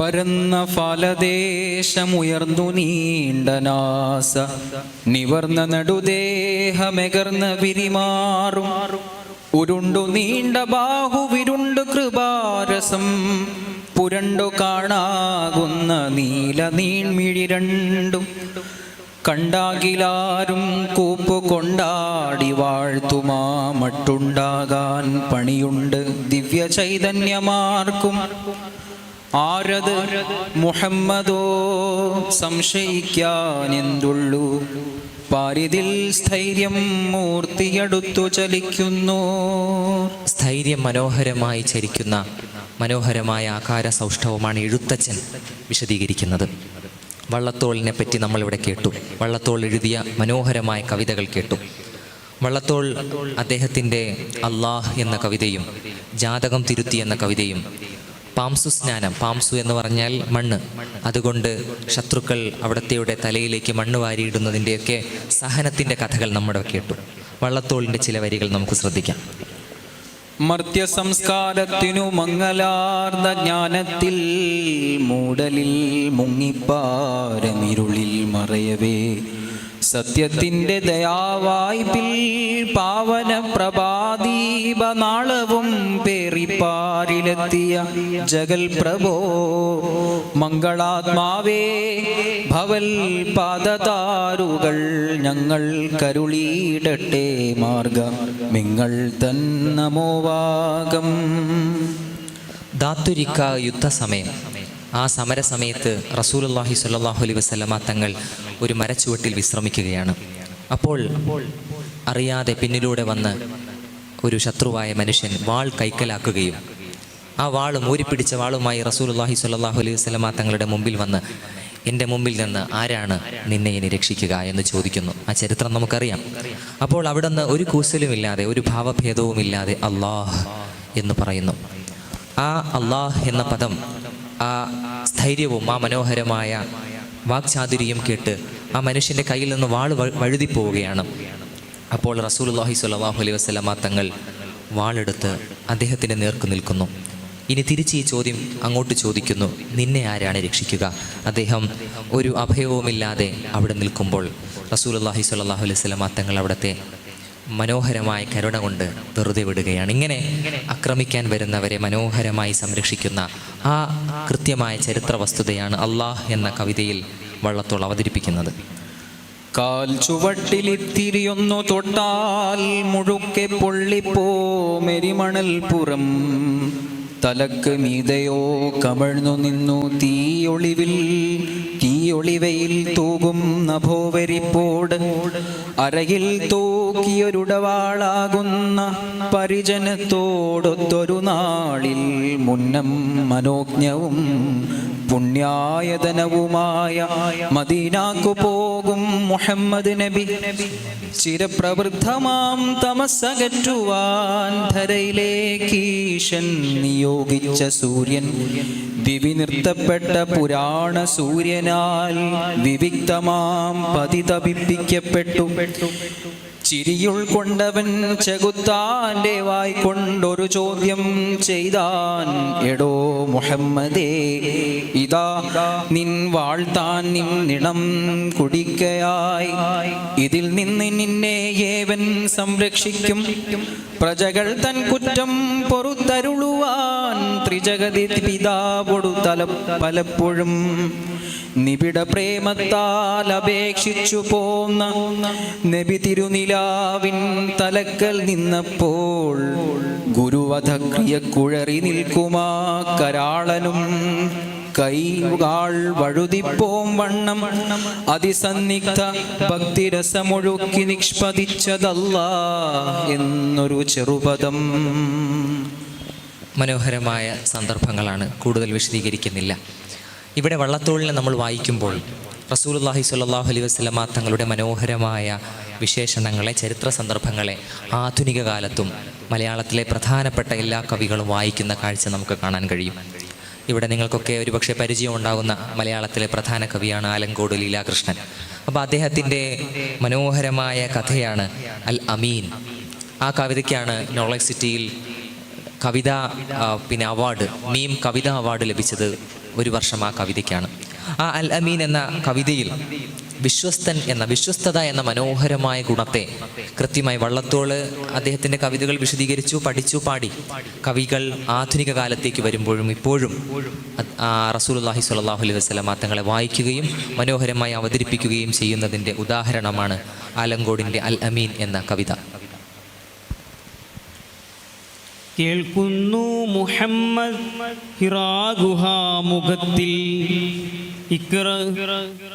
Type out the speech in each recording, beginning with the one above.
പരന്ന ഫലദേശമുയർന്നു നീണ്ടനാസ നിവർന്ന നടുദേഹമെകർന്ന വിരിമാറും. ഉരുണ്ടു നീണ്ട ബാഹു വിരുണ്ടു കൃപാരസം. പുരണ്ടു കാണാകുന്ന നീല നീൺമിഴി രണ്ടും. കണ്ടാകിലാരും കൂപ്പുകൊണ്ടാടി വാഴ്ത്തുമാ. മട്ടുണ്ടാകാൻ പണിയുണ്ട് ദിവ്യ ചൈതന്യമാർക്കും ആരത് മുഹമ്മദോ സംശയിക്കാൻ എന്തുള്ളൂ പാരിതിൽ സ്ഥൈര്യം മൂർത്തിയടുത്തു ചലിക്കുന്നു. സ്ഥൈര്യം മനോഹരമായി ചരിക്കുന്ന മനോഹരമായ ആകാര സൗഷ്ഠവമാണ് എഴുത്തച്ഛൻ വിശദീകരിക്കുന്നത്. വള്ളത്തോളിനെ പറ്റി നമ്മളിവിടെ കേട്ടു. വള്ളത്തോൾ എഴുതിയ മനോഹരമായ കവിതകൾ കേട്ടു. വള്ളത്തോൾ അദ്ദേഹത്തിന്റെ അള്ളാഹ് എന്ന കവിതയും ജാതകം തിരുത്തി എന്ന കവിതയും പാംസു സ്നാനം പാംസു എന്ന് പറഞ്ഞാൽ മണ്ണ്. അതുകൊണ്ട് ശത്രുക്കൾ അവിടത്തെയുടെ തലയിലേക്ക് മണ്ണ് വാരിയിടുന്നതിന്റെയൊക്കെ സഹനത്തിന്റെ കഥകൾ നമ്മുടെ കേട്ടു. വള്ളത്തോളിന്റെ ചില വരികൾ നമുക്ക് ശ്രദ്ധിക്കാം. മർത്യ സംസ്കാരത്തിനു മംഗലാർന്ന ജ്ഞാനത്തിൽ മൂടലിൽ മുങ്ങിപ്പാരമിരുളിൽ മറയവേ. സത്യത്തിന്റെ ദയാവായ്പിൽ പാവന പ്രഭാദീപ നാളവും പേറിപ്പാരിലെത്തിയ ജഗൽ പ്രഭോ മംഗളാത്മാവേ ഭവൽ പാദതാരുകൾ ഞങ്ങൾ കരുളിയിടട്ടെ മാർഗം. നിങ്ങൾ തന്നമോവാകം ദാത്തുരിക്ക യുദ്ധസമയം. ആ സമരസമയത്ത് റസൂലുള്ളാഹി സ്വല്ലല്ലാഹു അലൈഹി വസ്ലമ തങ്ങൾ ഒരു മരച്ചുവട്ടിൽ വിശ്രമിക്കുകയാണ്. അപ്പോൾ അറിയാതെ പിന്നിലൂടെ വന്ന് ഒരു ശത്രുവായ മനുഷ്യൻ വാൾ കൈക്കലാക്കുകയും ആ വാളും ഊരിപ്പിടിച്ച വാളുമായി റസൂലുള്ളാഹി സ്വല്ലല്ലാഹു അലൈഹി വസ്ലമ തങ്ങളുടെ മുമ്പിൽ വന്ന് എന്റെ മുമ്പിൽ നിന്ന് ആരാണ് നിന്നെ ഇനി രക്ഷിക്കുക? എന്ന് ചോദിക്കുന്നു. ആ ചരിത്രം നമുക്കറിയാം. അപ്പോൾ അവിടെ നിന്ന് ഒരു കൂസലുമില്ലാതെ ഒരു ഭാവഭേദവുമില്ലാതെ അള്ളാഹ് എന്ന് പറയുന്നു. ആ അള്ളാഹ് എന്ന പദം ആ സ്ഥൈര്യവും ആ മനോഹരമായ വാക്ചാതുര്യം കേട്ട് ആ മനുഷ്യന്റെ കയ്യിൽ നിന്ന് വാൾ വഴുതിപ്പോവുകയാണ് അപ്പോൾ റസൂലുള്ളാഹി സ്വല്ലല്ലാഹു അലൈഹി വസ്ലമ തങ്ങൾ വാളെടുത്ത് അദ്ദേഹത്തിന്റെ നേർക്ക് നിൽക്കുന്നു. ഇനി തിരിച്ച് ഈ ചോദ്യം അങ്ങോട്ട് ചോദിക്കുന്നു. നിന്നെ ആരാണ് രക്ഷിക്കുക? അദ്ദേഹം ഒരു അഭയവുമില്ലാതെ അവിടെ നിൽക്കുമ്പോൾ റസൂൽ അള്ളാഹി സ്വല്ലാഹു അലൈഹി വസല്ലമ തങ്ങൾ അവിടുത്തെ മനോഹരമായ കരുണ കൊണ്ട് വെറുതെ വിടുകയാണ്. ഇങ്ങനെ ആക്രമിക്കാൻ വരുന്നവരെ മനോഹരമായി സംരക്ഷിക്കുന്ന ആ കൃത്യമായ ചരിത്ര വസ്തുതയാണ് അള്ളാഹ് എന്ന കവിതയിൽ വള്ളത്തോൾ അവതരിപ്പിക്കുന്നത്. കാൽ ചുവട്ടിലിത്തിരിയൊന്നു തൊട്ടാൽ മുഴുക്കെ പൊള്ളിപ്പോ മെരിമണൽ പുറം. തലക്ക് മീതയോ കമഴ്ന്നു നിന്നു തീയൊളിവിൽ തീയൊളിവയിൽ തൂകും നഭോവരിപ്പോട്. അരയിൽ തൂക്കിയൊരുടവാളാകുന്ന പരിജനത്തോടൊത്തൊരു നാളിൽ മുന്നം മനോജ്ഞവും പുണ്യായതനവുമായ മദീനാക്കു പോകും മുഹമ്മദ് നബി. ചിരപ്രവൃദ്ധമാം തമസകറ്റുവാൻ ധരയിലേക്കീശൻ നിയോഗിച്ച സൂര്യൻ. ദിവി നിർത്തപ്പെട്ട പുരാണ വിവിക്തമാം പതിതപിപ്പിക്കപ്പെട്ടു. ചിരിയുൾക്കൊണ്ടവൻ ചെകുത്താന്റെ വായിക്കൊണ്ടൊരു ചോദ്യം ചെയ്താൻ എടോ മുഹമ്മദേ ഇതാ നിൻ വാഴ്ത്താൻ നിന്നിടം കുടിക്കയായി. ഇതിൽ നിന്ന് നിന്നെ ഏവൻ സംരക്ഷിക്കും. പ്രജകൾ തൻ കുറ്റം പൊറുത്തരുളുവാൻ ത്രിജഗതി പിതാവൊടു തല പലപ്പോഴും നിബിഡ പ്രേമത്താൽ അപേക്ഷിച്ചു പോന്ന നബി തിരുനിലാവിൻ തലക്കൽ നിന്നപ്പോൾ ഗുരുവധക്രിയ കുഴറി നിൽക്കുമാ കരാളനും കൈകാൾ വഴുതിപ്പോം വണ്ണം അതിസന്നിഗ്ധ ഭക്തിരസമൊഴുക്കി നിഷ്പതിച്ചതല്ല എന്നൊരു ചെറുപദം. മനോഹരമായ സന്ദർഭങ്ങളാണ് കൂടുതൽ വിശദീകരിക്കുന്നില്ല. ഇവിടെ വള്ളത്തോളിനെ നമ്മൾ വായിക്കുമ്പോൾ റസൂലുള്ളാഹി സ്വല്ലല്ലാഹു അലൈഹി വസല്ലമ തങ്ങളുടെ മനോഹരമായ വിശേഷണങ്ങളെ ചരിത്ര സന്ദർഭങ്ങളെ ആധുനിക കാലത്തും മലയാളത്തിലെ പ്രധാനപ്പെട്ട എല്ലാ കവികളും വായിക്കുന്ന കാഴ്ച നമുക്ക് കാണാൻ കഴിയും. ഇവിടെ നിങ്ങൾക്കൊക്കെ ഒരുപക്ഷെ പരിചയം ഉണ്ടാകുന്ന മലയാളത്തിലെ പ്രധാന കവിയാണ് ആലങ്കോട് ലീലാകൃഷ്ണൻ. അപ്പോൾ അദ്ദേഹത്തിന്റെ മനോഹരമായ കഥയാണ് അൽ അമീൻ. ആ കവിതയ്ക്കാണ് നോളജ് സിറ്റിയിൽ കവിത പിന്നെ അവാർഡ് മീം കവിത അവാർഡ് ലഭിച്ചത് ഒരു വർഷം ആ കവിതയ്ക്കാണ്. ആ അൽ അമീൻ എന്ന കവിതയിൽ വിശ്വസ്തൻ എന്ന വിശ്വസ്തത എന്ന മനോഹരമായ ഗുണത്തെ കൃത്യമായി വള്ളത്തോൾ അദ്ദേഹത്തിന്റെ കവിതകൾ വിശദീകരിച്ചു പഠിച്ചു പാടി. കവികൾ ആധുനിക കാലത്തേക്ക് വരുമ്പോഴും ഇപ്പോഴും റസൂലുള്ളാഹി സ്വല്ലല്ലാഹു അലൈഹി വസ്ലാം തങ്ങളെ വായിക്കുകയും മനോഹരമായി അവതരിപ്പിക്കുകയും ചെയ്യുന്നതിന്റെ ഉദാഹരണമാണ് ആലങ്കോടിന്റെ അൽ അമീൻ എന്ന കവിത. കേൾക്കുന്നു മുഹമ്മദ് ഹിറാഗുഹാമുഖത്തിൽ ഇക്ര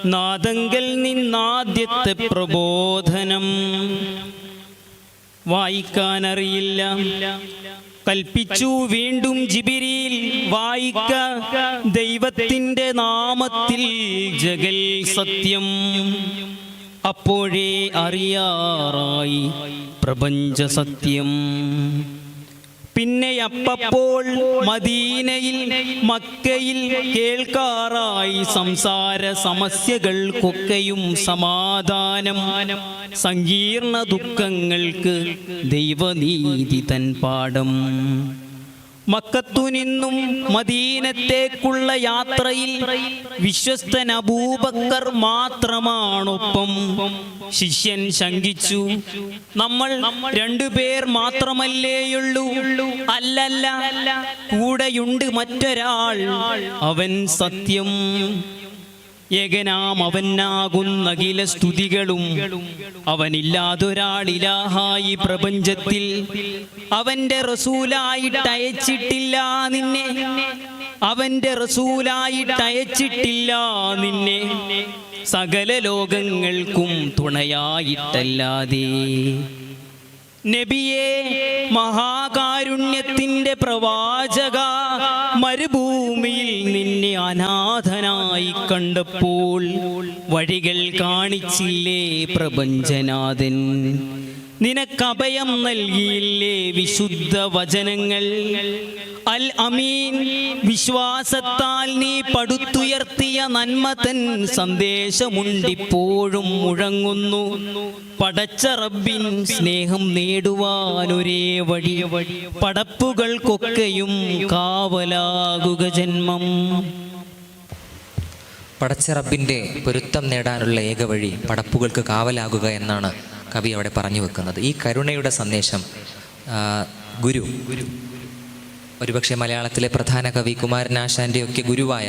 നാദങ്കൽ നിന്നാദ്യത്തെ പ്രബോധനം. വായിക്കാനറിയില്ല. കൽപ്പിച്ചു വീണ്ടും ജിബിരിയിൽ വായിക്ക ദൈവത്തിന്റെ നാമത്തിൽ ജഗൽ സത്യം. അപ്പോഴേ അറിയാറായി പ്രപഞ്ച സത്യം. പിന്നെ അപ്പപ്പോൾ മദീനയിൽ മക്കയിൽ കേൾക്കാറായി സംസാര സമസ്യകൾക്കൊക്കെയും സമാധാനം. സങ്കീർണ ദുഃഖങ്ങൾക്ക് ദൈവനീതി തൻ പാഠം. മക്കത്തു നിന്നും മദീനത്തേക്കുള്ള യാത്രയിൽ വിശ്വസ്തൻ അബൂബക്കർ മാത്രമാണൊപ്പം. ശിഷ്യൻ ശങ്കിച്ചു. നമ്മൾ രണ്ടുപേർ മാത്രമല്ലേയുള്ളൂ. അല്ലല്ല കൂടെയുണ്ട് മറ്റൊരാൾ. അവൻ സത്യം. ഏകനാം അവനാകുന്ന അഖില സ്തുതികളും അവനില്ലാതൊരാളിലാഹായി പ്രപഞ്ചത്തിൽ. അവന്റെ റസൂലായിട്ട് അയച്ചിട്ടില്ല നിന്നെ. അവന്റെ റസൂലായിട്ട് അയച്ചിട്ടില്ല നിന്നെ. സകല ലോകങ്ങൾക്കും തുണയായിട്ടല്ലാതെ. നബിയെ മഹാകാരുണ്യത്തിന്റെ പ്രവാചക മരുഭൂമിയിൽ നിന്നെ അനാഥനായി കണ്ടപ്പോൾ വഴികൾ കാണിച്ചില്ലേ പ്രപഞ്ചനാഥൻ? നിനക്കഭയം നൽകിയില്ലേ വിശുദ്ധ വചനങ്ങൾ? അൽ അമീൻ വിശ്വാസത്താൽ നീ പടുത്തുയർത്തിയ നന്മതൻ സന്ദേശമുണ്ടിപ്പോഴും മുഴങ്ങുന്നു. പടച്ച റബ്ബിൻ സ്നേഹം നേടുവാനൊരേ വഴി. പടപ്പുകൾക്കൊക്കെയും കാവലാകുക ജന്മം. പടച്ച റബ്ബിന്റെ പൊരുത്തം നേടാനുള്ള ഏക വഴി പടപ്പുകൾക്ക് കാവലാകുക എന്നാണ്. കവി അവിടെ പറഞ്ഞു വെക്കുന്നത്. ഈ കരുണയുടെ സന്ദേശം ഗുരു ഒരുപക്ഷെ മലയാളത്തിലെ പ്രധാന കവി കുമാരനാശാന്റെ ഒക്കെ ഗുരുവായ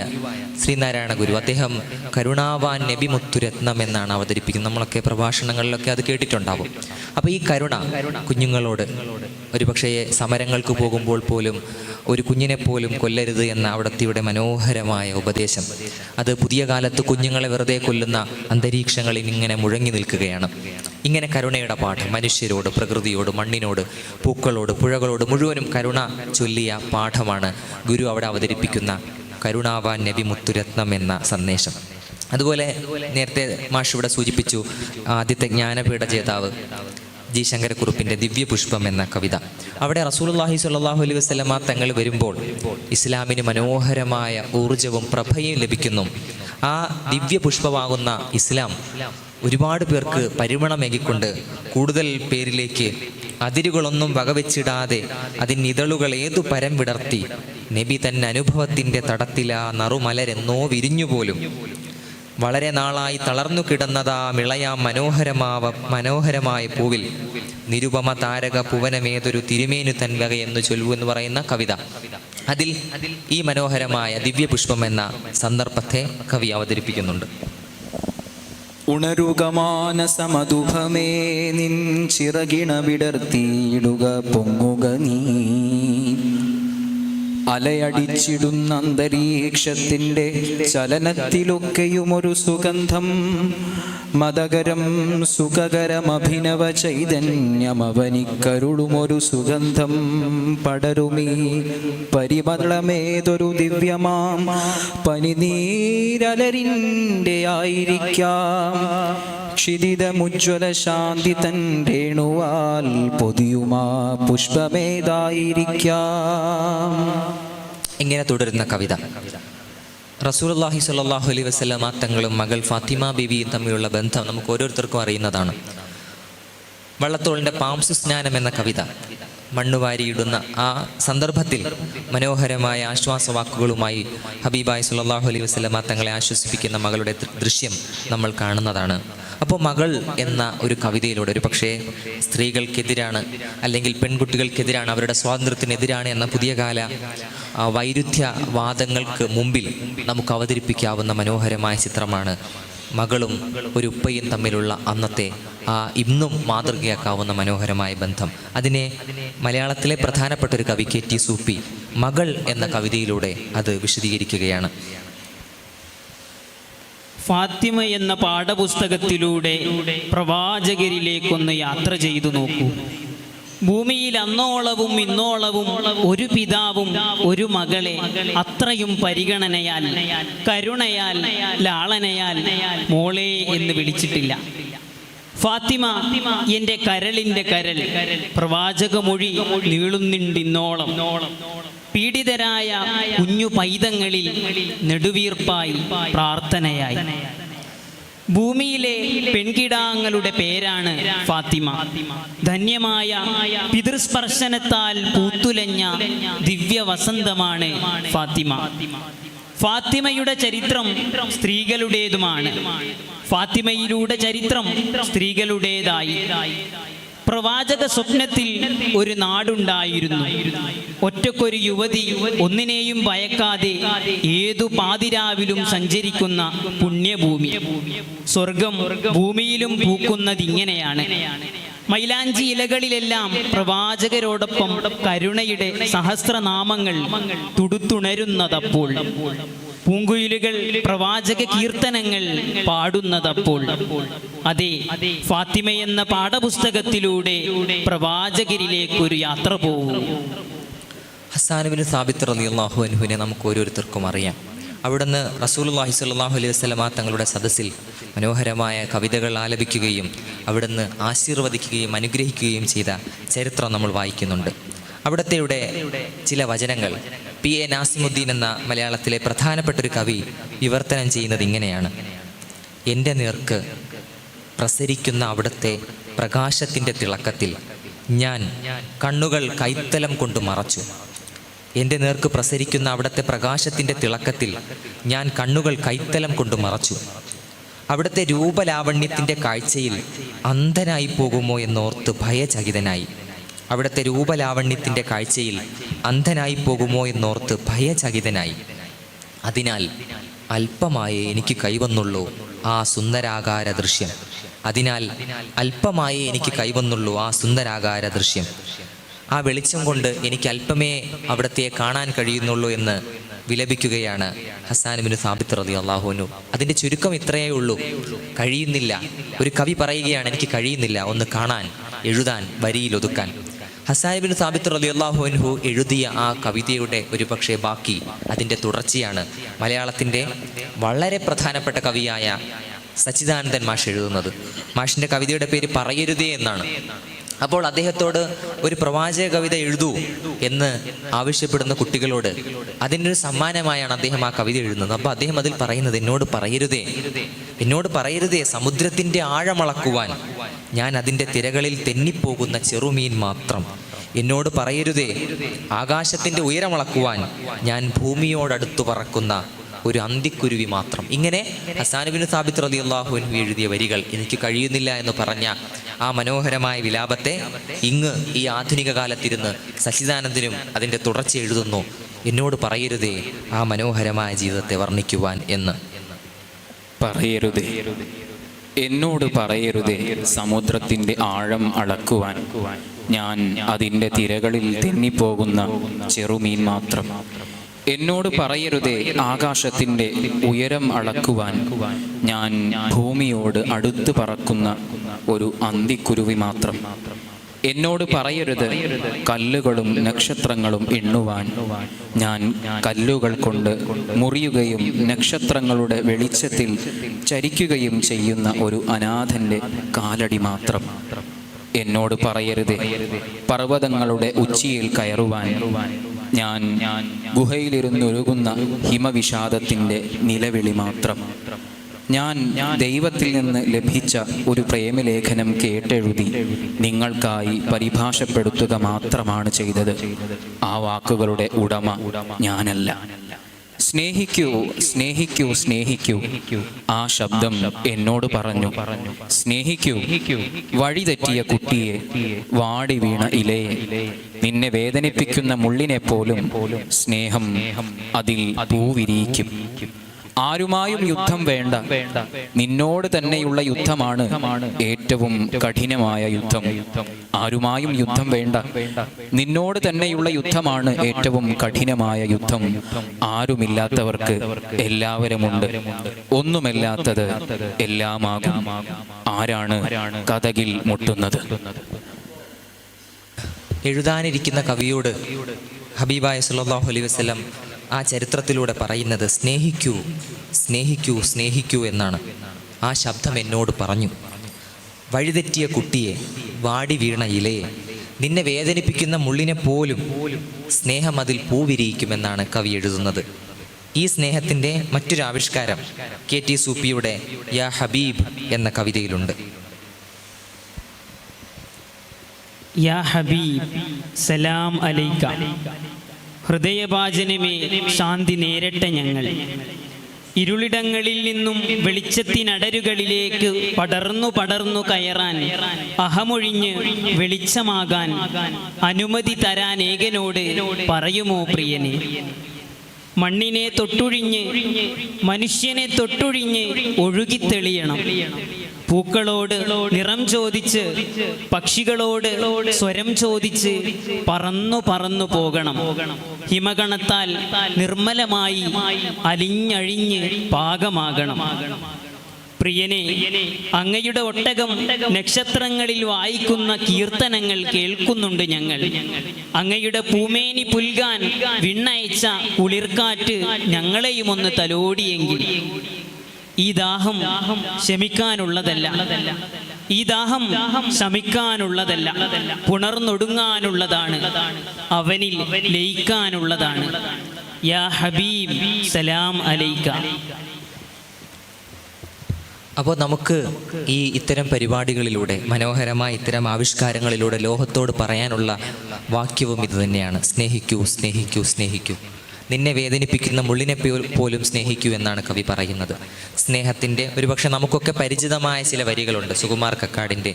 ശ്രീനാരായണ ഗുരു. അദ്ദേഹം കരുണാവാൻ നബി മുത്തുരത്നം എന്നാണ് അവതരിപ്പിക്കുന്നത്. നമ്മളൊക്കെ പ്രഭാഷണങ്ങളിലൊക്കെ അത് കേട്ടിട്ടുണ്ടാവും. അപ്പോൾ ഈ കരുണ കുഞ്ഞുങ്ങളോട് ഒരുപക്ഷെ സമരങ്ങൾക്ക് പോകുമ്പോൾ പോലും ഒരു കുഞ്ഞിനെ പോലും കൊല്ലരുത് എന്ന അവിടത്തെയുടെ മനോഹരമായ ഉപദേശം. അത് പുതിയ കാലത്ത് കുഞ്ഞുങ്ങളെ വെറുതെ കൊല്ലുന്ന അന്തരീക്ഷങ്ങളിൽ ഇങ്ങനെ മുഴങ്ങി നിൽക്കുകയാണ്. ഇങ്ങനെ കരുണയുടെ പാഠം മനുഷ്യരോട് പ്രകൃതിയോട് മണ്ണിനോട് പൂക്കളോട് പുഴകളോട് മുഴുവനും കരുണ ചൊല്ലിയ പാഠമാണ് ഗുരു അവിടെ അവതരിപ്പിക്കുന്ന കരുണാവാൻ നബി മുത്തുരത്നം എന്ന സന്ദേശം. അതുപോലെ നേരത്തെ മാഷ് സൂചിപ്പിച്ചു ആദ്യത്തെ ജ്ഞാനപീഠ ജേതാവ് ജി ശങ്കരക്കുറുപ്പിന്റെ ദിവ്യപുഷ്പം എന്ന കവിത. അവിടെ റസൂലുള്ളാഹി സ്വല്ലല്ലാഹു അലൈഹി വസ്ലമ തങ്ങൾ വരുമ്പോൾ ഇസ്ലാമിന് മനോഹരമായ ഊർജവും പ്രഭയും ലഭിക്കുന്നു. ആ ദിവ്യപുഷ്പമാകുന്ന ഇസ്ലാം ഒരുപാട് പേർക്ക് പരിമണമേകിക്കൊണ്ട് കൂടുതൽ പേരിലേക്ക് അതിരുകളൊന്നും വകവെച്ചിടാതെ അതിന് ഇതളുകൾ ഏതു പരം വിടർത്തി നബി തന്നെ അനുഭവത്തിന്റെ തടത്തിലാ നറുമലരെന്നോ വിരിഞ്ഞുപോലും വളരെ നാളായി തളർന്നു കിടന്നതാ മിളയാം മനോഹരമാവ മനോഹരമായ പൂവിൽ. നിരുപമ താരക പുവനമേതൊരു തിരുമേനു തൻവക എന്ന് ചൊല്ലു എന്ന് പറയുന്ന കവിത. അതിൽ ഈ മനോഹരമായ ദിവ്യപുഷ്പം എന്ന സന്ദർഭത്തെ കവി അവതരിപ്പിക്കുന്നുണ്ട്. ഉണരുക മാനസമധുഭമേ നിൻ ചിറകിണ വിടർത്തിയിടുക പൊങ്ങുക നീ. അലയടിച്ചിടുന്ന അന്തരീക്ഷത്തിന്റെ ചലനത്തിലൊക്കെയും ഒരു സുഗന്ധം. മതകരം സുഖകരമഭിനവ ചൈതന്യമവനിക്കരുളുമൊരു സുഗന്ധം. പടരുമീ പരിമളമേതൊരു ദിവ്യമാം. പനിനീരലരിന്റെ ആയിരിക്കാം. ക്ഷിതിതമുജ്വല ശാന്തി തൻ രേണുവാൽ പൊതിയുമാ പുഷ്പമേതായിരിക്കാം. ഇങ്ങനെ തുടരുന്ന കവിത? റസൂലുള്ളാഹി സ്വല്ലല്ലാഹു അലൈ വസ്ലാം തങ്ങളും മകൾ ഫാത്തിമ ബീവിയും തമ്മിലുള്ള ബന്ധം നമുക്ക് ഓരോരുത്തർക്കും അറിയുന്നതാണ്. വള്ളത്തോളിന്റെ പാംസു സ്നാനം എന്ന കവിത. മണ്ണുവാരിയിടുന്ന ആ സന്ദർഭത്തിൽ മനോഹരമായ ആശ്വാസവാക്കുകളുമായി ഹബീബായ് സുല്ലാഹു അലൈഹി വസ്ലമ തങ്ങളെ ആശ്വസിപ്പിക്കുന്ന മകളുടെ ദൃശ്യം നമ്മൾ കാണുന്നതാണ്. അപ്പോൾ മകൾ എന്ന ഒരു കവിതയിലൂടെ ഒരു പക്ഷേ സ്ത്രീകൾക്കെതിരാണ് അല്ലെങ്കിൽ പെൺകുട്ടികൾക്കെതിരാണ് അവരുടെ സ്വാതന്ത്ര്യത്തിനെതിരാണ് എന്ന പുതിയ കാല വൈരുദ്ധ്യവാദങ്ങൾക്ക് മുമ്പിൽ നമുക്ക് അവതരിപ്പിക്കാവുന്ന മനോഹരമായ ചിത്രമാണ് മകളും ഒരു ഉപ്പയും തമ്മിലുള്ള അന്നത്തെ ഇന്നും മാതൃകയാക്കാവുന്ന മനോഹരമായ ബന്ധം. അതിനെ മലയാളത്തിലെ പ്രധാനപ്പെട്ട ഒരു കവി കെ ടി സൂപ്പി മകൾ എന്ന കവിതയിലൂടെ അത് വിശദീകരിക്കുകയാണ്. ഫാത്തിമ എന്ന പാഠപുസ്തകത്തിലൂടെ പ്രവാചകരിലേക്കൊന്ന് യാത്ര ചെയ്തു നോക്കൂ. ഭൂമിയിൽ അന്നോളവും ഇന്നോളവും ഒരു പിതാവും ഒരു മകളെ അത്രയും പരിഗണനയാൽ കരുണയാൽ ലാളനയാൽ മോളെ എന്ന് വിളിച്ചിട്ടില്ല. ഫാത്തിമ എന്റെ കരളിന്റെ കരൽ പ്രവാചക മൊഴി നീളുന്നുണ്ടിന്നോളം. പീഡിതരായ കുഞ്ഞു പൈതങ്ങളിൽ നെടുവീർപ്പായി പ്രാർത്ഥനയായി. ഭൂമിയിലെ പെൺകിടാങ്ങളുടെ പേരാണ് ഫാത്തിമ. ധന്യമായ പിതൃസ്പർശനത്താൽ പൂത്തുലഞ്ഞ ദിവ്യ വസന്തമാണ് ഫാത്തിമ. ഫാത്തിമയുടെ ചരിത്രം സ്ത്രീകളുടേതുമാണ്. ഫാത്തിമയിലൂടെ ചരിത്രം സ്ത്രീകളുടേതായി. പ്രവാചക സ്വപ്നത്തിൽ ഒരു നാടുണ്ടായിരുന്നു. ഒറ്റക്കൊരു യുവതി ഒന്നിനെയും ഭയക്കാതെ ഏതു പാതിരാവിലും സഞ്ചരിക്കുന്ന പുണ്യഭൂമി. സ്വർഗം ഭൂമിയിലും പൂക്കുന്നതിങ്ങനെയാണ് മൈലാഞ്ചി ഇലകളിലെല്ലാം പ്രവാചകരോടൊപ്പം കരുണയുടെ സഹസ്രനാമങ്ങൾ തുടുത്തുണരുന്നതപ്പോൾ പൂങ്കുയിലുകൾ പ്രവാചക കീർത്തനങ്ങൾ പാടുന്നതപ്പോൾ. അതെ ഫാത്തിമ എന്ന പാഠപുസ്തകത്തിലൂടെ പ്രവാചകരിലേക്കൊരു യാത്ര പോകും ഹസാനുബിന് സാബിത്ത് റലി അള്ളാഹു അനുവിനെ നമുക്ക് ഓരോരുത്തർക്കും അറിയാം. അവിടുന്ന് റസൂലുള്ളാഹി സ്വല്ലല്ലാഹു അലൈഹി വസ്ലമ തങ്ങളുടെ സദസ്സിൽ മനോഹരമായ കവിതകൾ ആലപിക്കുകയും അവിടുന്ന് ആശീർവദിക്കുകയും അനുഗ്രഹിക്കുകയും ചെയ്ത ചരിത്രം നമ്മൾ വായിക്കുന്നുണ്ട്. അവിടത്തെയുടെ ചില വചനങ്ങൾ. പി എ നാസിമുദ്ദീൻ എന്ന മലയാളത്തിലെ പ്രധാനപ്പെട്ട ഒരു കവി വിവർത്തനം ചെയ്യുന്നത് ഇങ്ങനെയാണ്. എന്റെ നേർക്ക് പ്രസരിക്കുന്ന അവിടുത്തെ പ്രകാശത്തിന്റെ തിളക്കത്തിൽ ഞാൻ കണ്ണുകൾ കൈത്തലം കൊണ്ട് മറച്ചു. എന്റെ നേർക്ക് പ്രസരിക്കുന്ന അവിടുത്തെ പ്രകാശത്തിന്റെ തിളക്കത്തിൽ ഞാൻ കണ്ണുകൾ കൈത്തലം കൊണ്ട് മറച്ചു. അവിടുത്തെ രൂപലാവണ്യത്തിന്റെ കാഴ്ചയിൽ അന്ധനായി പോകുമോ എന്നോർത്ത് ഭയചകിതനായി. അവിടുത്തെ രൂപലാവണ്യത്തിന്റെ കാഴ്ചയിൽ അന്ധനായി പോകുമോ എന്നോർത്ത് ഭയചകിതനായി. അതിനാൽ അല്പമായേ എനിക്ക് കൈവന്നുള്ളൂ ആ സുന്ദരാകാര ദൃശ്യം അതിനാൽ അല്പമായേ എനിക്ക് കൈവന്നുള്ളൂ ആ സുന്ദരാകാര ദൃശ്യം ആ വെളിച്ചം കൊണ്ട് എനിക്ക് അല്പമേ അവിടത്തെ കാണാൻ കഴിയുന്നുള്ളൂ എന്ന് വിലപിക്കുകയാണ് ഹസാനുബിന് സാബിത്ത് റതി അള്ളാഹുനു അതിന്റെ ചുരുക്കം ഇത്രയേ ഉള്ളൂ. കഴിയുന്നില്ല. ഒരു കവി പറയുകയാണ് എനിക്ക് കഴിയുന്നില്ല. ഒന്ന് കാണാൻ എഴുതാൻ വരിയിൽ ഒതുക്കാൻ. ഹസാനുബിൻ സാബിത്ത് റതി അള്ളാഹുൻഹു എഴുതിയ ആ കവിതയുടെ ഒരു പക്ഷേ ബാക്കി അതിന്റെ തുടർച്ചയാണ്. മലയാളത്തിന്റെ വളരെ പ്രധാനപ്പെട്ട കവിയായ സച്ചിദാനന്ദൻ മാഷ് എഴുതുന്നത്. മാഷിന്റെ കവിതയുടെ പേര് പറയരുതേ എന്നാണ്. അപ്പോൾ അദ്ദേഹത്തോട് ഒരു പ്രവാചക കവിത എഴുതൂ എന്ന് ആവശ്യപ്പെടുന്ന കുട്ടികളോട്. അതിന്റെ ഒരു സമ്മാനമായാണ് അദ്ദേഹം ആ കവിത എഴുതുന്നത്. അപ്പോൾ അദ്ദേഹം അതിൽ പറയുന്നത് എന്നോട് പറയരുതേ. എന്നോട് പറയരുതേ സമുദ്രത്തിന്റെ ആഴമളക്കുവാൻ ഞാൻ അതിന്റെ തിരകളിൽ തെന്നിപ്പോകുന്ന ചെറുമീൻ മാത്രം. എന്നോട് പറയരുതേ ആകാശത്തിന്റെ ഉയരമളക്കുവാൻ ഞാൻ ഭൂമിയോടടുത്തു പറക്കുന്ന ഒരു അന്തിക്കുരുവി മാത്രം. ഇങ്ങനെ ഹസാനുബിൻ സാബിത് റലി അള്ളാഹുവിൻ എഴുതിയ വരികൾ എനിക്ക് കഴിയുന്നില്ല എന്ന് പറഞ്ഞ ആ മനോഹരമായ വിലാപത്തെ ഇങ്ങ് ഈ ആധുനിക കാലത്തിരുന്ന് സച്ചിദാനന്ദനും അതിന്റെ തുടർച്ച എഴുതുന്നു. എന്നോട് പറയരുതേ ആ മനോഹരമായ ജീവിതത്തെ വർണിക്കുവാൻ എന്ന്. പറയരുതേ. എന്നോട് പറയരുതേ സമുദ്രത്തിന്റെ ആഴം അളക്കുവാൻ. ഞാൻ അതിന്റെ തിരകളിൽ തെന്നിപ്പോകുന്ന ചെറുമീൻ മാത്രം. എന്നോട് പറയരുതേ ആകാശത്തിന്റെ ഉയരം അളക്കുവാൻ. ഞാൻ ഭൂമിയോട് അടുത്തു പറക്കുന്ന ഒരു അന്തിക്കുരുവി മാത്രം. എന്നോട് പറയരുത് കല്ലുകളും നക്ഷത്രങ്ങളും എണ്ണുവാൻ. ഞാൻ കല്ലുകൾ കൊണ്ട് മുറിയുകയും നക്ഷത്രങ്ങളുടെ വെളിച്ചത്തിൽ ചരിക്കുകയും ചെയ്യുന്ന ഒരു അനാഥന്റെ കാലടി മാത്രം. എന്നോട് പറയരുതേ പർവതങ്ങളുടെ ഉച്ചിയിൽ കയറുവാൻ. ഞാൻ ഗുഹയിലിരുന്നൊഴുകുന്ന ഹിമവിഷാദത്തിന്റെ നിലവിളി മാത്രം. ഞാൻ ദൈവത്തിൽ നിന്ന് ലഭിച്ച ഒരു പ്രേമലേഖനം കേട്ടെഴുതി. നിങ്ങൾക്കായി പരിഭാഷപ്പെടുത്തുക മാത്രമാണ് ചെയ്തത്. ആ വാക്കുകളുടെ ഉടമ ഞാനല്ല. സ്നേഹിക്കൂ സ്നേഹിക്കൂ സ്നേഹിക്കൂ ആ ശബ്ദം എന്നോട് പറഞ്ഞു. സ്നേഹിക്കൂ വഴി തെറ്റിയ കുട്ടിയെ വാടി വീണ ഇലയെ. നിന്നെ വേദനിപ്പിക്കുന്ന മുള്ളിനെ പോലും സ്നേഹം അതിൽ പൂവിരിയിക്കും. ആരുമായും യുദ്ധം വേണ്ട. നിന്നോട് തന്നെയുള്ള യുദ്ധമാണ് ഏറ്റവും കഠിനമായ യുദ്ധം. ആരുമായും യുദ്ധം വേണ്ട. നിന്നോട് തന്നെയുള്ള യുദ്ധമാണ് ഏറ്റവും കഠിനമായ യുദ്ധം. ആരുമില്ലാത്തവർക്ക് എല്ലാവരുമുണ്ട്. ഒന്നുമില്ലാത്തത് എല്ലാമാകും. ആരാണ് കഥകിൽ മുട്ടുന്നത്? എഴുതാനിരിക്കുന്ന കവിയോട് ഹബീബായ സല്ലല്ലാഹു അലൈഹി വസല്ലം ആ ചരിത്രത്തിലൂടെ പറയുന്നത് സ്നേഹിക്കൂ സ്നേഹിക്കൂ സ്നേഹിക്കൂ എന്നാണ്. ആ ശബ്ദം എന്നോട് പറഞ്ഞു. വഴിതെറ്റിയ കുട്ടിയെ വാടി വീണ ഇലയെ നിന്നെ വേദനിപ്പിക്കുന്ന മുള്ളിനെ പോലും സ്നേഹം അതിൽ പൂവിരിയിക്കുമെന്നാണ് കവി എഴുതുന്നത്. ഈ സ്നേഹത്തിന്റെ മറ്റൊരു ആവിഷ്കാരം കെ ടി സൂപ്പിയുടെ യാ ഹബീബ് എന്ന കവിതയിലുണ്ട്. യാ ഹബീബ് സലാം അലൈക്ക. ഹൃദയഭാജനമേ ശാന്തി നേരട്ടെ ഞങ്ങൾ. ഇരുളിടങ്ങളിൽ നിന്നും വെളിച്ചത്തിനടരുകളിലേക്ക് പടർന്നു പടർന്നു കയറാൻ അഹമൊഴിഞ്ഞ് വെളിച്ചമാകാൻ അനുമതി തരാൻ ഏകനോട് പറയുമോ പ്രിയനെ? മണ്ണിനെ തൊട്ടൊഴിഞ്ഞ് മനുഷ്യനെ തൊട്ടൊഴിഞ്ഞ് ഒഴുകിത്തെളിയണം. പൂക്കളോട് നിറം ചോദിച്ച് പക്ഷികളോട് സ്വരം ചോദിച്ച് പറന്നു പറന്നു പോകണം. ഹിമഗണത്താൽ നിർമ്മലമായി അലിഞ്ഞഴിഞ്ഞ് പാകമാകണം. പ്രിയനെ അങ്ങയുടെ ഒട്ടകം നക്ഷത്രങ്ങളിൽ വായിക്കുന്ന കീർത്തനങ്ങൾ കേൾക്കുന്നുണ്ട് ഞങ്ങൾ. അങ്ങയുടെ പൂമേനി പുൽകാൻ വിണ്ണയച്ച കുളിർക്കാറ്റ് ഞങ്ങളെയും ഒന്ന് തലോടിയെങ്കിൽ ഈ ദാഹം ശമിക്കാനുള്ളതല്ല. ഈ ദാഹം ശമിക്കാനുള്ളതല്ല. പുണർന്നൊടുങ്ങാനുള്ളതാണ്. അവനിൽ ലയിക്കാനുള്ളതാണ്. യാ സലാം അപ്പോൾ നമുക്ക് ഈ ഇത്തരം പരിപാടികളിലൂടെ മനോഹരമായ ഇത്തരം ആവിഷ്കാരങ്ങളിലൂടെ ലോഹത്തോട് പറയാനുള്ള വാക്യവും ഇതുതന്നെയാണ്. സ്നേഹിക്കൂ സ്നേഹിക്കൂ സ്നേഹിക്കൂ. നിന്നെ വേദനിപ്പിക്കുന്ന മുള്ളിനെ പോലും സ്നേഹിക്കൂ എന്നാണ് കവി പറയുന്നത്. സ്നേഹത്തിന്റെ ഒരുപക്ഷെ നമുക്കൊക്കെ പരിചിതമായ ചില വരികളുണ്ട്. സുകുമാർ കക്കാടിന്റെ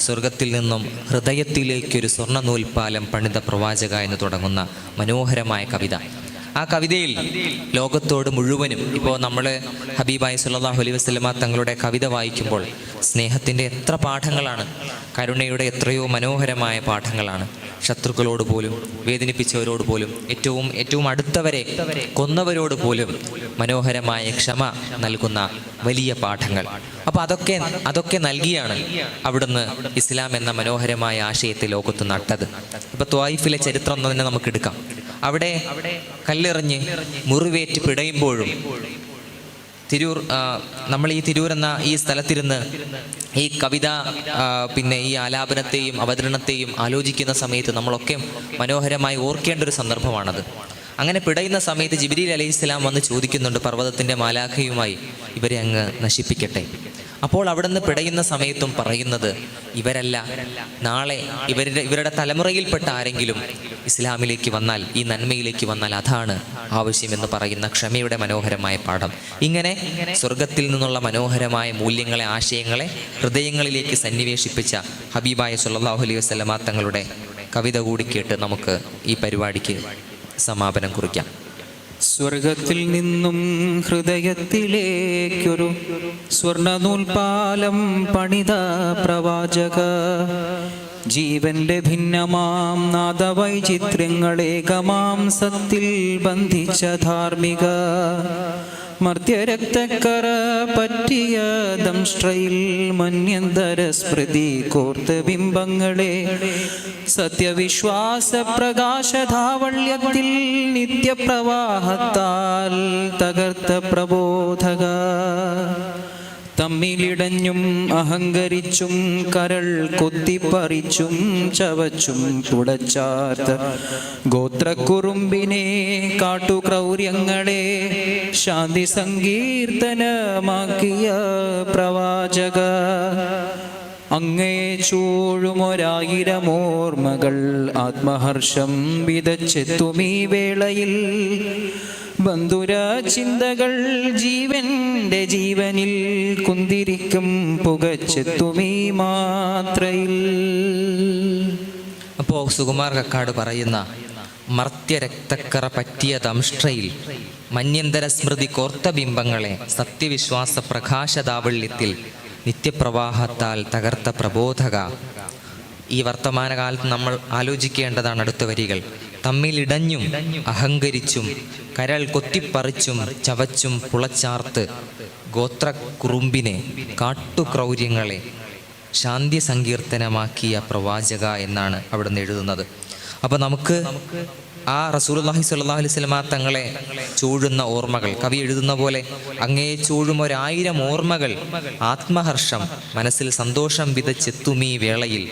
സ്വർഗത്തിൽ നിന്നും ഹൃദയത്തിലേക്കൊരു സ്വർണ നൂൽപ്പാലം പണിത പ്രവാചക എന്ന് തുടങ്ങുന്ന മനോഹരമായ കവിത. ആ കവിതയിൽ ലോകത്തോട് മുഴുവനും ഇപ്പോൾ നമ്മൾ ഹബീബായി സല്ലല്ലാഹു അലൈ വസ്ലമ തങ്ങളുടെ കവിത വായിക്കുമ്പോൾ സ്നേഹത്തിന്റെ എത്ര പാഠങ്ങളാണ് കരുണയുടെ എത്രയോ മനോഹരമായ പാഠങ്ങളാണ്. ശത്രുക്കളോട് പോലും വേദനിപ്പിച്ചവരോട് പോലും ഏറ്റവും ഏറ്റവും അടുത്തവരെ കൊന്നവരോട് പോലും മനോഹരമായ ക്ഷമ നൽകുന്ന വലിയ പാഠങ്ങൾ. അപ്പോൾ അതൊക്കെ അതൊക്കെ നൽകിയാണ് അവിടുന്ന് ഇസ്ലാം എന്ന മനോഹരമായ ആശയത്തെ ലോകത്ത് നട്ടത്. ഇപ്പോൾ ത്വായിഫിലെ ചരിത്രം തന്നെ നമുക്ക് എടുക്കാം. അവിടെ കല്ലെറിഞ്ഞ് മുറിവേറ്റ് പിടയുമ്പോഴും തിരൂർ നമ്മൾ ഈ തിരൂർ എന്ന ഈ സ്ഥലത്തിരുന്ന് ഈ കവിത പിന്നെ ഈ ആലാപനത്തെയും അവതരണത്തെയും ആലോചിക്കുന്ന സമയത്ത് നമ്മളൊക്കെ മനോഹരമായി ഓർക്കേണ്ട ഒരു സന്ദർഭമാണത്. അങ്ങനെ പിടയുന്ന സമയത്ത് ജിബിരി അലൈഹി ഇസ്ലാം വന്ന് ചോദിക്കുന്നുണ്ട് പർവതത്തിന്റെ മാലാഖയുമായി ഇവരെ അങ്ങ് നശിപ്പിക്കട്ടെ. അപ്പോൾ അവിടുന്ന് പിടയുന്ന സമയത്തും പറയുന്നത് ഇവരല്ല നാളെ ഇവരുടെ ഇവരുടെ തലമുറയിൽപ്പെട്ട ആരെങ്കിലും ഇസ്ലാമിലേക്ക് വന്നാൽ ഈ നന്മയിലേക്ക് വന്നാൽ അതാണ് ആവശ്യമെന്ന് പറയുന്ന ക്ഷമയുടെ മനോഹരമായ പാഠം. ഇങ്ങനെ സ്വർഗത്തിൽ നിന്നുള്ള മനോഹരമായ മൂല്യങ്ങളെ ആശയങ്ങളെ ഹൃദയങ്ങളിലേക്ക് സന്നിവേശിപ്പിച്ച ഹബീബായ സുല്ലാഹു അലൈഹി വസല്ലമ തങ്ങളുടെ കവിത കൂടി കേട്ട് നമുക്ക് ഈ പരിപാടിക്ക് സമാപനം കുറിക്കാം. സ്വർഗത്തിൽ നിന്നും ഹൃദയത്തിലേക്കൊരു സ്വർണനൂൽപാലം പണിത പ്രവാചക ജീവന്റെ ഭിന്നമാം നാദവൈചിത്രങ്ങളേകമാംസത്തിൽ ബന്ധിച്ച ധാർമ്മിക മർത്യരക്തക്കറ പറ്റിയ ദംഷ്ട്രയിൽ മന്യന്തര സ്മൃതി കോർത്ത ബിംബങ്ങളെ സത്യവിശ്വാസ പ്രകാശധാവള്യത്തിൽ നിത്യപ്രവാഹത്താൽ തകർത്ത പ്രബോധക. തമ്മിലിടഞ്ഞും അഹങ്കരിച്ചും കരൾ കൊത്തിപ്പറിച്ചും ചവച്ചും തുടച്ചാത്ത ഗോത്രക്കുറുമ്പിനെ കാട്ടുക്രൗര്യങ്ങളെ ശാന്തി സങ്കീർത്തനമാക്കിയ പ്രവാചക അങ്ങേ ചൂഴുമൊരായിരമോർമ്മകൾ ആത്മഹർഷം വിതച്ചെത്തുമീ വേളയിൽ. ബന്ധുര ചിന്തകൾ ജീവന്റെ ജീവനിൽ കുന്തിരിക്കും പുകച്ചെത്തുമീ മാത്രയിൽ. അപ്പോ സുകുമാർ കക്കാട് പറയുന്ന മർത്യരക്തക്കറ പറ്റിയ ദംഷ്ട്രയിൽ മന്യന്തര സ്മൃതി കോർത്ത ബിംബങ്ങളെ സത്യവിശ്വാസ പ്രകാശതാവള്യത്തിൽ നിത്യപ്രവാഹത്താൽ തകർത്ത പ്രബോധക. ഈ വർത്തമാനകാലത്ത് നമ്മൾ ആലോചിക്കേണ്ടതാണ് അടുത്ത വരികൾ. തമ്മിലിടഞ്ഞും അഹങ്കരിച്ചും കരൾ കൊത്തിപ്പറിച്ചും ചവച്ചും പുളച്ചാർത്ത് ഗോത്ര കുറുമ്പിനെ കാട്ടുക്രൗര്യങ്ങളെ ശാന്തി സങ്കീർത്തനമാക്കിയ പ്രവാചക എന്നാണ് അവിടുന്ന് എഴുതുന്നത്. അപ്പോൾ നമുക്ക് ആ റസൂലുള്ളാഹി സാഹു അലൈഹി വസല്ലമ തങ്ങളെ ചൂഴുന്ന ഓർമ്മകൾ കവി എഴുതുന്ന പോലെ അങ്ങേ ചൂഴും ഒരായിരം ഓർമ്മകൾ ആത്മഹർഷം മനസ്സിൽ സന്തോഷം വിതച്ചെത്തുമീ വേളയിൽ.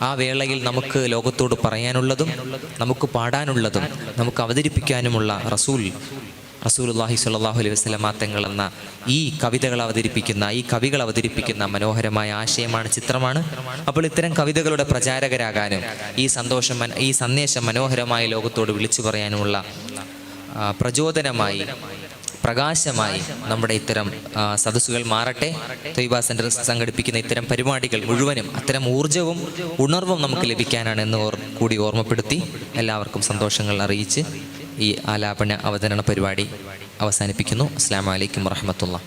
ആ വേളയിൽ നമുക്ക് ലോകത്തോട് പറയാനുള്ളതും നമുക്ക് പാടാനുള്ളതും നമുക്ക് അവതരിപ്പിക്കാനുമുള്ള റസൂൽ റസൂലുള്ളാഹി സ്വല്ലല്ലാഹു അലൈഹി വസല്ലമ തങ്ങൾ എന്ന ഈ കവിതകൾ അവതരിപ്പിക്കുന്ന ഈ കവികൾ അവതരിപ്പിക്കുന്ന മനോഹരമായ ആശയമാണ് ചിത്രമാണ്. അപ്പോൾ ഇത്തരം കവിതകളുടെ പ്രചാരകരാകാനും ഈ സന്തോഷം ഈ സന്ദേശം മനോഹരമായ ലോകത്തോട് വിളിച്ചു പറയാനുമുള്ള പ്രചോദനമായി പ്രകാശമായി നമ്മുടെ ഇത്തരം സദസ്സുകൾ മാറട്ടെ. തൊയ്ബ സെന്റർ സംഘടിപ്പിക്കുന്ന ഇത്തരം പരിപാടികൾ മുഴുവനും അത്തരം ഊർജവും ഉണർവും നമുക്ക് ലഭിക്കാനാണ് എന്ന് കൂടി ഓർമ്മപ്പെടുത്തി എല്ലാവർക്കും സന്തോഷങ്ങൾ അറിയിച്ച് ഈ ആലാപന അവതരണ പരിപാടി അവസാനിപ്പിക്കുന്നു. അസ്സാം വലൈക്കും വറഹമത്തുള്ള